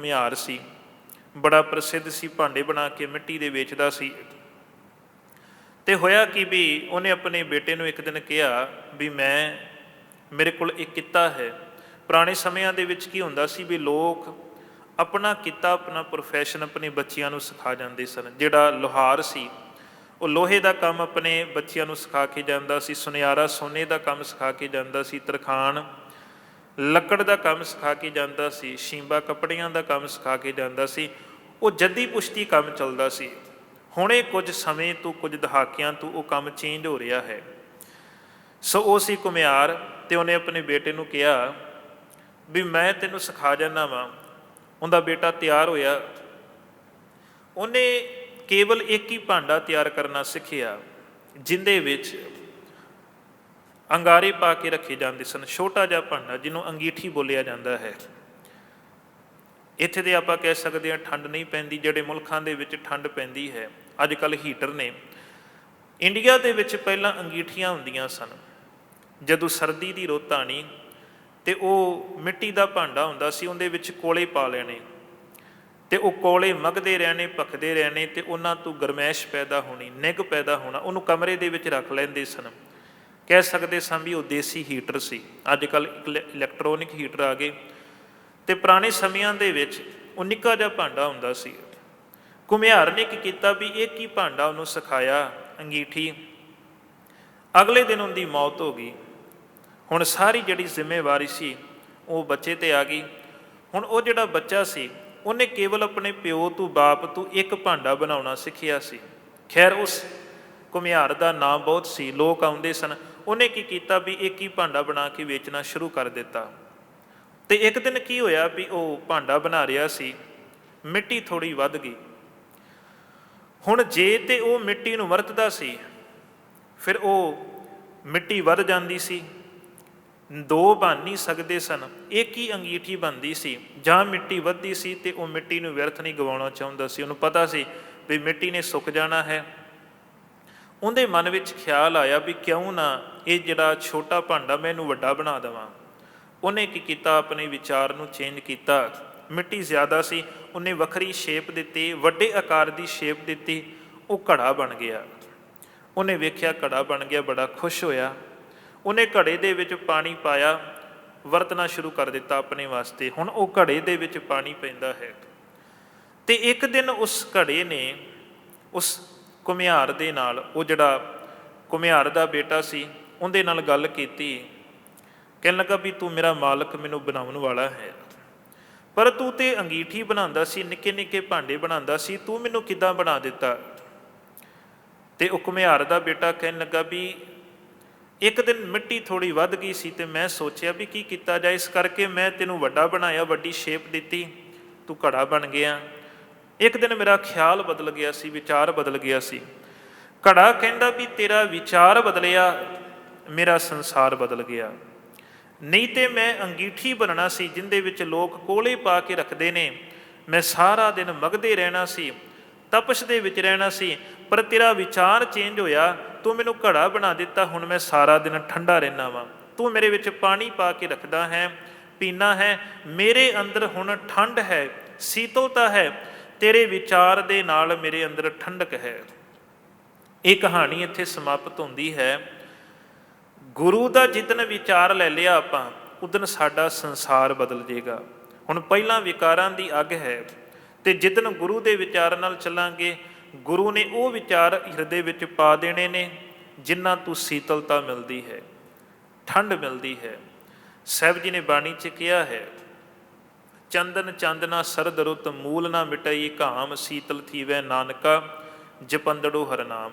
ਕੁਮਿਆਰ ਸੀ। ਬੜਾ ਪ੍ਰਸਿੱਧ ਸੀ, ਭਾਂਡੇ ਬਣਾ ਕੇ ਮਿੱਟੀ ਦੇ ਵੇਚਦਾ ਸੀ। ਤੇ ਹੋਇਆ ਕਿ ਵੀ ਉਹਨੇ ਆਪਣੇ ਬੇਟੇ ਨੂੰ ਇੱਕ ਦਿਨ ਕਿਹਾ ਵੀ ਮੈਂ, ਮੇਰੇ ਕੋਲ ਇੱਕ ਕਿੱਤਾ ਹੈ। ਪੁਰਾਣੇ ਸਮਿਆਂ ਦੇ ਵਿੱਚ ਕੀ ਹੁੰਦਾ ਸੀ ਵੀ ਲੋਕ ਆਪਣਾ ਕਿੱਤਾ, ਆਪਣਾ ਪ੍ਰੋਫੈਸ਼ਨ ਆਪਣੇ ਬੱਚਿਆਂ ਨੂੰ ਸਿਖਾ ਜਾਂਦੇ ਸਨ। ਜਿਹੜਾ ਲੋਹਾਰ ਸੀ, ਉਹ ਲੋਹੇ ਦਾ ਕੰਮ ਆਪਣੇ ਬੱਚਿਆਂ ਨੂੰ ਸਿਖਾ ਕੇ ਜਾਂਦਾ ਸੀ, ਸੁਨਿਆਰਾ ਸੋਨੇ ਦਾ ਕੰਮ ਸਿਖਾ ਕੇ ਜਾਂਦਾ ਸੀ ਤਰਖਾਨ ਲੱਕੜ ਦਾ ਕੰਮ ਸਿਖਾ ਕੇ ਜਾਂਦਾ ਸੀ, ਸ਼ੀਂਬਾ ਕੱਪੜਿਆਂ ਦਾ ਕੰਮ ਸਿਖਾ ਕੇ ਜਾਂਦਾ ਸੀ, ਉਹ ਜੱਦੀ ਪੁਸ਼ਤੀ ਕੰਮ ਚੱਲਦਾ ਸੀ। ਹੁਣੇ ਕੁਝ ਸਮੇਂ ਤੋਂ, ਕੁਝ ਦਹਾਕਿਆਂ ਤੋਂ ਉਹ ਕੰਮ ਚੇਂਜ ਹੋ ਰਿਹਾ ਹੈ। ਸੋ ਉਹ ਸੀ ਕੁਮਿਆਰ ਤੇ ਉਹਨੇ ਆਪਣੇ ਬੇਟੇ ਨੂੰ ਕਿਹਾ, ਵੀ ਮੈਂ ਤੈਨੂੰ ਸਿਖਾ ਜਾਣਾ ਵਾਂ। ਉਹਦਾ ਬੇਟਾ ਤਿਆਰ ਹੋਇਆ। ਉਹਨੇ ਕੇਵਲ ਇੱਕ ਹੀ ਭਾਂਡਾ ਤਿਆਰ ਕਰਨਾ ਸਿੱਖਿਆ, ਜਿੰਦੇ ਵਿੱਚ ਅੰਗਾਰੇ ਪਾ ਕੇ ਰੱਖੇ ਜਾਂਦੇ ਸਨ, ਛੋਟਾ ਜਿਹਾ ਭਾਂਡਾ ਜਿਹਨੂੰ ਅੰਗੀਠੀ ਬੋਲਿਆ ਜਾਂਦਾ ਹੈ। ਇੱਥੇ ਦੇ ਆਪਾਂ ਕਹਿ ਸਕਦੇ ਹਾਂ ਠੰਡ ਨਹੀਂ ਪੈਂਦੀ, ਜਿਹੜੇ ਮੁਲਕਾਂ ਦੇ ਵਿੱਚ ਠੰਡ ਪੈਂਦੀ ਹੈ ਅੱਜ ਕੱਲ ਹੀਟਰ ਨੇ, ਇੰਡੀਆ ਦੇ ਵਿੱਚ ਪਹਿਲਾਂ ਅੰਗੀਠੀਆਂ ਹੁੰਦੀਆਂ ਸਨ। ਜਦੋਂ ਸਰਦੀ ਦੀ ਰੁੱਤ ਆਣੀ ਤੇ ਉਹ ਮਿੱਟੀ ਦਾ ਭਾਂਡਾ ਹੁੰਦਾ ਸੀ, ਉਹਦੇ ਵਿੱਚ ਕੋਲੇ ਪਾ ਲੈਣੇ। ਤੇ ਉਹ ਕੋਲੇ ਮਗਦੇ ਰਹਿਣੇ, ਭਖਦੇ ਰਹਿਣੇ ਤੇ ਉਹਨਾਂ ਤੋਂ ਗਰਮੈਸ਼ ਪੈਦਾ ਹੋਣੀ, ਨਿੱਘ ਪੈਦਾ ਹੋਣਾ, ਉਹਨੂੰ ਕਮਰੇ ਦੇ ਵਿੱਚ ਰੱਖ ਲੈਂਦੇ ਸਨ। ਕਹਿ ਸਕਦੇ ਸਾਂ ਵੀ ਉਹ ਦੇਸੀ ਹੀਟਰ ਸੀ। ਅੱਜ ਕੱਲ ਇਲੈਕਟ੍ਰੋਨਿਕ ਹੀਟਰ ਆ ਗਏ। ਤੇ ਪੁਰਾਣੇ ਸਮਿਆਂ ਦੇ ਵਿੱਚ ਉਹ ਨਿੱਕਾ ਜਿਹਾ ਭਾਂਡਾ ਹੁੰਦਾ ਸੀ। ਕੁਮਿਆਰ ਨੇ ਕੀ ਕੀਤਾ ਵੀ ਇਹ ਕੀ ਭਾਂਡਾ ਉਹਨੂੰ ਸਿਖਾਇਆ, ਅੰਗੀਠੀ। ਅਗਲੇ ਦਿਨ ਉਹਦੀ ਮੌਤ ਹੋ ਗਈ। ਹੁਣ ਸਾਰੀ ਜਿਹੜੀ ਜ਼ਿੰਮੇਵਾਰੀ ਸੀ, ਉਹ ਬੱਚੇ ਤੇ ਆ ਗਈ। ਹੁਣ ਉਹ ਜਿਹੜਾ ਬੱਚਾ ਸੀ, ਉਹਨੇ ਕੇਵਲ ਆਪਣੇ ਪਿਓ ਤੋਂ ਬਾਪ ਤੋਂ ਇੱਕ ਭਾਂਡਾ ਬਣਾਉਣਾ ਸਿੱਖਿਆ ਸੀ। ਖੈਰ, ਉਸ ਕੁਮਿਆਰ ਦਾ ਨਾਮ ਬਹੁਤ ਸੀ। ਲੋਕ ਆਉਂਦੇ ਸਨ ਉਹਨੇ ਕੀ ਕੀਤਾ ਵੀ ਇੱਕ ਹੀ ਭਾਂਡਾ ਬਣਾ ਕੇ ਵੇਚਣਾ ਸ਼ੁਰੂ ਕਰ ਦਿੱਤਾ। ਤੇ ਇੱਕ ਦਿਨ ਕੀ ਹੋਇਆ ਵੀ ਉਹ ਭਾਂਡਾ ਬਣਾ ਰਿਹਾ ਸੀ, ਮਿੱਟੀ ਥੋੜੀ ਵੱਧ ਗਈ। ਹੁਣ ਜੇ ਤੇ ਉਹ ਮਿੱਟੀ ਨੂੰ ਵਰਤਦਾ ਸੀ, ਫਿਰ ਉਹ ਮਿੱਟੀ ਵੱਧ ਜਾਂਦੀ ਸੀ। ਦੋ ਬਣ ਨਹੀਂ ਸਕਦੇ ਸਨ, ਇੱਕ ਹੀ ਅੰਗੀਠੀ ਬਣਦੀ ਸੀ। ਜਾਂ ਮਿੱਟੀ ਵੱਧਦੀ ਸੀ ਤੇ ਉਹ ਮਿੱਟੀ ਨੂੰ ਵਿਅਰਥ ਨਹੀਂ ਗਵਾਉਣਾ ਚਾਹੁੰਦਾ ਸੀ। ਉਹਨੂੰ ਪਤਾ ਸੀ ਵੀ ਮਿੱਟੀ ਨੇ ਸੁੱਕ ਜਾਣਾ ਹੈ। ਉਹਦੇ ਮਨ ਵਿੱਚ ਖਿਆਲ ਆਇਆ ਵੀ ਕਿਉਂ ਨਾ ਇਹ ਜਿਹੜਾ ਛੋਟਾ ਭਾਂਡਾ ਮੈਂ ਇਹਨੂੰ ਵੱਡਾ ਬਣਾ ਦੇਵਾਂ। ਉਹਨੇ ਕੀ ਕੀਤਾ? ਆਪਣੇ ਵਿਚਾਰ ਨੂੰ ਚੇਂਜ ਕੀਤਾ। ਮਿੱਟੀ ਜ਼ਿਆਦਾ ਸੀ। ਉਹਨੇ ਵੱਖਰੀ ਸ਼ੇਪ ਦਿੱਤੀ, ਵੱਡੇ ਆਕਾਰ ਦੀ ਸ਼ੇਪ ਦਿੱਤੀ। ਉਹ ਘੜਾ ਬਣ ਗਿਆ। ਉਹਨੇ ਵੇਖਿਆ ਘੜਾ ਬਣ ਗਿਆ, ਬੜਾ ਖੁਸ਼ ਹੋਇਆ। ਉਹਨੇ ਘੜੇ ਦੇ ਵਿੱਚ ਪਾਣੀ ਪਾਇਆ। ਵਰਤਣਾ ਸ਼ੁਰੂ ਕਰ ਦਿੱਤਾ ਆਪਣੇ ਵਾਸਤੇ। ਹੁਣ ਉਹ ਘੜੇ ਦੇ ਵਿੱਚ ਪਾਣੀ ਪੈਂਦਾ ਹੈ। ਤੇ ਇੱਕ ਦਿਨ ਉਸ ਘੜੇ ਨੇ, ਉਸ ਘੁਮਿਆਰ ਦੇ ਨਾਲ, ਉਹ ਜਿਹੜਾ ਘੁਮਿਆਰ ਦਾ ਬੇਟਾ ਸੀ, ਉਹਦੇ ਨਾਲ ਗੱਲ ਕੀਤੀ। ਕਹਿਣ ਲੱਗਾ ਵੀ ਤੂੰ ਮੇਰਾ ਮਾਲਕ ਮੈਨੂੰ ਬਣਾਉਣ ਵਾਲਾ ਹੈ। ਪਰ ਤੂੰ ਤੇ ਅੰਗੀਠੀ ਬਣਾਉਂਦਾ ਸੀ ਨਿੱਕੇ ਨਿੱਕੇ ਭਾਂਡੇ ਬਣਾਉਂਦਾ ਸੀ, ਤੂੰ ਮੈਨੂੰ ਕਿੱਦਾਂ ਬਣਾ ਦਿੱਤਾ? ਤੇ ਉਹ ਘੁਮਿਆਰ ਦਾ ਬੇਟਾ ਕਹਿਣ ਲੱਗਾ ਵੀ ਇੱਕ ਦਿਨ ਮਿੱਟੀ ਥੋੜੀ ਵੱਧ ਗਈ ਸੀ ਤੇ ਮੈਂ ਸੋਚਿਆ ਵੀ ਕੀ ਕੀਤਾ ਜਾਏ, ਇਸ ਕਰਕੇ ਮੈਂ ਤੈਨੂੰ ਵੱਡਾ ਬਣਾਇਆ, ਵੱਡੀ ਸ਼ੇਪ ਦਿੱਤੀ, ਤੂੰ ਘੜਾ ਬਣ ਗਿਆ। ਇੱਕ ਦਿਨ ਮੇਰਾ ਖਿਆਲ ਬਦਲ ਗਿਆ ਸੀ, ਵਿਚਾਰ ਬਦਲ ਗਿਆ ਸੀ। ਘੜਾ ਕਹਿੰਦਾ ਵੀ ਤੇਰਾ ਵਿਚਾਰ ਬਦਲਿਆ, ਮੇਰਾ ਸੰਸਾਰ ਬਦਲ ਗਿਆ। ਨਹੀਂ ਤੇ ਮੈਂ ਅੰਗੀਠੀ ਬਣਨਾ ਸੀ, ਜਿੰਦੇ ਵਿੱਚ ਲੋਕ ਕੋਲੇ ਪਾ ਕੇ ਰੱਖਦੇ ਨੇ। ਮੈਂ ਸਾਰਾ ਦਿਨ ਮਗਦੇ ਰਹਿਣਾ ਸੀ, ਤਪਸ਼ ਦੇ ਵਿੱਚ ਰਹਿਣਾ ਸੀ, ਪਰ ਤੇਰਾ ਵਿਚਾਰ ਚੇਂਜ ਹੋਇਆ। ਤੂੰ ਮੈਨੂੰ ਘੜਾ ਬਣਾ ਦਿੱਤਾ, ਹੁਣ ਮੈਂ ਸਾਰਾ ਦਿਨ ਠੰਡਾ ਰਹਿਣਾ ਵਾਂ। ਤੂੰ ਮੇਰੇ ਵਿੱਚ ਪਾਣੀ ਪਾ ਕੇ ਰੱਖਦਾ ਹੈ ਪੀਣਾ ਹੈ। ਮੇਰੇ ਅੰਦਰ ਹੁਣ ਠੰਡ ਹੈ, ਸੀਤਲਤਾ ਹੈ। ਤੇਰੇ ਵਿਚਾਰ ਦੇ ਨਾਲ ਮੇਰੇ ਅੰਦਰ ਠੰਡਕ ਹੈ। ਇਹ ਕਹਾਣੀ ਇੱਥੇ ਸਮਾਪਤ ਹੁੰਦੀ ਹੈ। ਗੁਰੂ ਦਾ ਜਿਤਨ ਵਿਚਾਰ ਲੈ ਲਿਆ ਆਪਾਂ, ਉਦਨ ਸਾਡਾ ਸੰਸਾਰ ਬਦਲ ਜੇਗਾ। ਹੁਣ ਪਹਿਲਾਂ ਵਿਕਾਰਾਂ ਦੀ ਅੱਗ ਹੈ ਤੇ ਜਿਤਨ ਗੁਰੂ ਦੇ ਵਿਚਾਰ ਨਾਲ ਚੱਲਾਂਗੇ, ਗੁਰੂ ਨੇ ਉਹ ਵਿਚਾਰ ਹਿਰਦੇ ਵਿੱਚ ਪਾ ਦੇਣੇ ਨੇ ਜਿਨ੍ਹਾਂ ਤੋਂ ਸੀਤਲਤਾ ਮਿਲਦੀ ਹੈ, ਠੰਡ ਮਿਲਦੀ ਹੈ। ਸਾਹਿਬ ਜੀ ਨੇ ਬਾਣੀ 'ਚ ਕਿਹਾ ਹੈ ਚੰਦਨ ਚੰਦਨਾ ਸਰਦ ਰੁੱਤ ਮੂਲ ਨਾ ਮਿਟਈ ਘਾਮ ਸੀਤਲ ਥੀਵੈ ਨਾਨਕਾ ਜਪੰਦੜੋ ਹਰਨਾਮ।